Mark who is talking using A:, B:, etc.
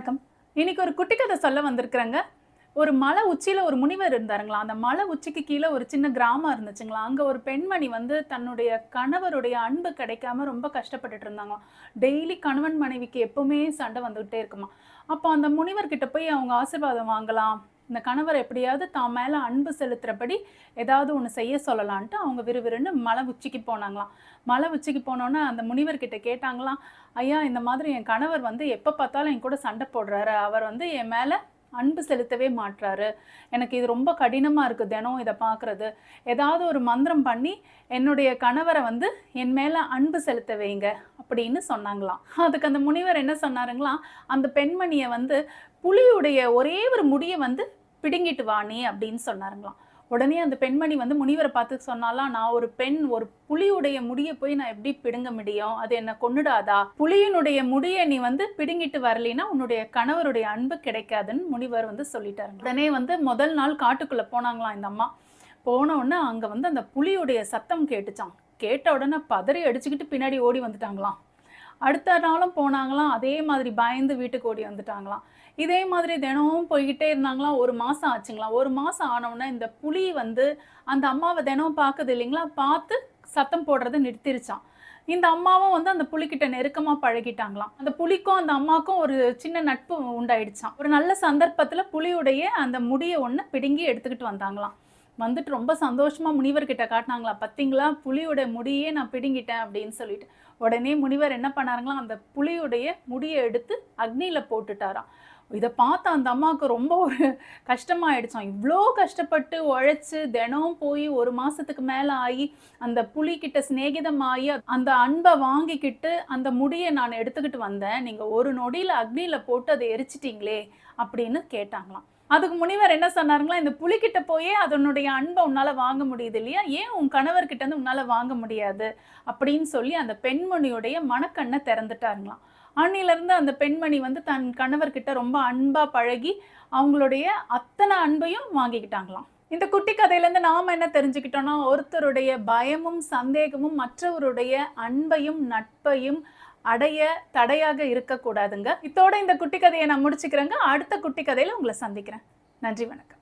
A: வணக்கம். இன்னைக்கு ஒரு குட்டி கதை சொல்ல வந்திருக்கிறேங்க. ஒரு மலை உச்சியில ஒரு முனிவர் இருந்தாருங்களா? அந்த மலை உச்சிக்கு கீழே ஒரு சின்ன கிராமம் இருந்துச்சுங்களா? அங்க ஒரு பெண்மணி வந்து தன்னுடைய கணவருடைய அன்பு கிடைக்காம ரொம்ப கஷ்டப்பட்டுட்டு இருந்தாங்களாம் டெய்லி கணவன் மனைவிக்கு எப்பவுமே சண்டை வந்துகிட்டே இருக்குமா? அப்போ அந்த முனிவர் கிட்ட போய் அவங்க ஆசீர்வாதம் வாங்கலாம். இந்த கணவர் எப்படியாவது தான் மேல அன்பு செலுத்துறபடி ஏதாவது ஒன்று செய்ய சொல்லலான்ட்டு அவங்க விறுவிறுன்னு மலை உச்சிக்கு போனாங்களாம். மலை உச்சிக்கு போனோன்னே அந்த முனிவர் கிட்ட கேட்டாங்களாம் ஐயா இந்த மாதிரி என் கணவர் வந்து எப்போ பார்த்தாலும் என் கூட சண்டை போடுறாரு. அவர் வந்து என் மேலே அன்பு செலுத்தவே மாட்டுறாரு எனக்கு இது ரொம்ப கடினமாக இருக்குது தினம் இதை பார்க்குறது ஏதாவது ஒரு மந்திரம் பண்ணி என்னுடைய கணவரை வந்து என் மேலே அன்பு செலுத்த வைங்க அப்படின்னு சொன்னாங்களாம். அதுக்கு அந்த முனிவர் என்ன சொன்னாருங்களாம் அந்த பெண்மணியை வந்து புலியுடைய ஒரே ஒரு முடியை வந்து பிடுங்கிட்டு வா நீ அப்படின்னு சொன்னாருங்களாம். உடனே அந்த பெண்மணி வந்து முனிவரை பார்த்து சொன்னாலாம் நான் ஒரு பெண் ஒரு புலியுடைய முடியை போய் நான் எப்படி பிடுங்க முடியும்? அது என்ன கொன்னுடாதா? புலியினுடைய முடியை நீ வந்து பிடுங்கிட்டு வரலினா உன்னுடைய கணவருடைய அன்பு கிடைக்காதுன்னு முனிவர் வந்து சொல்லிட்டாரு. உடனே வந்து முதல் நாள் காட்டுக்குள்ள போனாங்களாம் இந்த அம்மா. போன உடனே அங்க வந்து அந்த புலியுடைய சத்தம் கேட்டுச்சான் கேட்ட உடனே பதறி அடிச்சுக்கிட்டு பின்னாடி ஓடி வந்துட்டாங்களாம். அடுத்த நாளும் போனாங்களாம். அதே மாதிரி பயந்து வீட்டுக்கு ஓடி வந்துட்டாங்களாம். இதே மாதிரி தினமும் போய்கிட்டே இருந்தாங்களாம். ஒரு மாதம் ஆச்சுங்களாம். ஒரு மாதம் ஆனவுடனே இந்த புலி வந்து அந்த அம்மாவை தினம் பார்க்குது இல்லைங்களா? பார்த்து சத்தம் போடுறதை நிறுத்திருச்சான் இந்த அம்மாவும் வந்து அந்த புலிக்கிட்ட நெருக்கமாக பழகிட்டாங்களாம். அந்த புலிக்கும் அந்த அம்மாவுக்கும் ஒரு சின்ன நட்பு உண்டாயிடுச்சான் ஒரு நல்ல சந்தர்ப்பத்தில் புலியுடைய அந்த முடியை ஒன்று பிடுங்கி எடுத்துக்கிட்டு வந்தாங்களாம். வந்துட்டு ரொம்ப சந்தோஷமாக முனிவர்கிட்ட காட்டினாங்களா பார்த்தீங்களா புலியோட முடியே நான் பிடுங்கிட்டேன் அப்படின்னு சொல்லிட்டு. உடனே முனிவர் என்ன பண்ணாருங்களாம் அந்த புலியுடைய முடியை எடுத்து அக்னியில் போட்டுட்டாராம். இதை பார்த்த அந்த அம்மாவுக்கு ரொம்ப ஒரு கஷ்டமாயிடுச்சாம் இவ்வளோ கஷ்டப்பட்டு உழைச்சி தினம் போய் ஒரு மாதத்துக்கு மேலே ஆகி அந்த புலிக்கிட்ட சிநேகிதமாகி அந்த அன்பை வாங்கிக்கிட்டு அந்த முடியை நான் எடுத்துக்கிட்டு வந்தேன். நீங்கள் ஒரு நொடியில் அக்னியில் போட்டு அதை எரிச்சிட்டிங்களே அப்படின்னு கேட்டாங்களாம். அதுக்கு முனிவர் என்ன சொன்னாருங்களா? இந்த புலிக்கிட்ட போயே அதனுடைய அன்பை உன்னால வாங்க முடியுது இல்லையா? ஏன் உன் கணவர்கிட்ட இருந்து உன்னால வாங்க முடியாது? அப்படின்னு சொல்லி அந்த பெண்மணியுடைய மனக்கண்ணை திறந்துட்டாருங்களாம் அன்னிலிருந்து அந்த பெண்மணி வந்து தன் கணவர்கிட்ட ரொம்ப அன்பா பழகி அவங்களுடைய அத்தனை அன்பையும் வாங்கிக்கிட்டாங்களாம். இந்த குட்டி கதையிலேருந்து நாம் என்ன தெரிஞ்சுக்கிட்டோம்னா ஒருத்தருடைய பயமும் சந்தேகமும் மற்றவருடைய அன்பையும் நட்பையும் அடைய தடையாக இருக்கக்கூடாதுங்க. இத்தோட இந்த குட்டி கதையை நான் முடிச்சுக்கிறேங்க. அடுத்த குட்டி கதையில உங்களை சந்திக்கிறேன். நன்றி வணக்கம்.